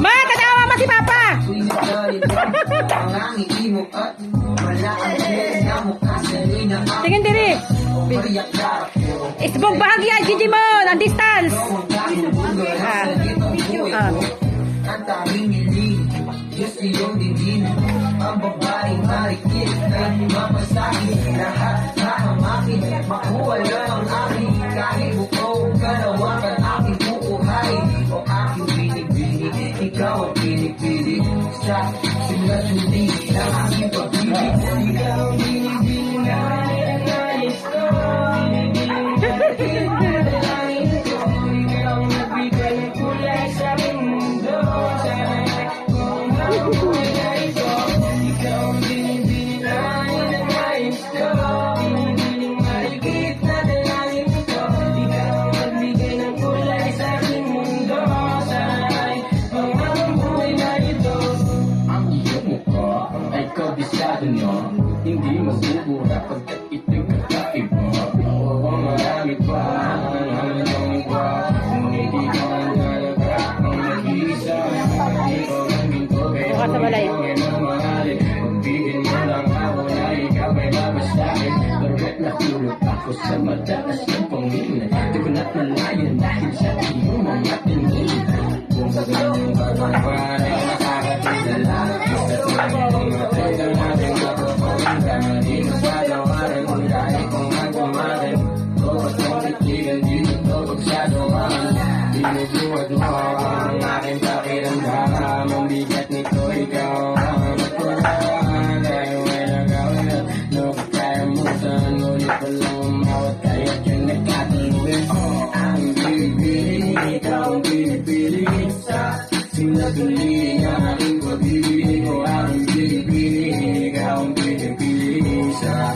Ma, tatawa mo si Papa! Tingin diri. Isbog bahagya, Gigi mo, ang distance. Ah. Ang tanging niling Diyos iyong dingin Ang Sa simulat hindi Ng aking pag-ibig Ikaw ang binibini na nais na tulog ako sa mataas ng pangingin Di ko na't malayan dahil sa iyong mga tingin Kung sa ganyang bababa ay nakakatid na lang Basta't mayroong matay na natin kapapawin Di masyado marin kung kahit kung magmamarin O ba't mong titigan dito to pagsado man Binubuhat mo ang aking pakiramdam Ang bigat Sinatuli ang aking pag-ibig Ikaw ang pinipili Ikaw ang pinipili sa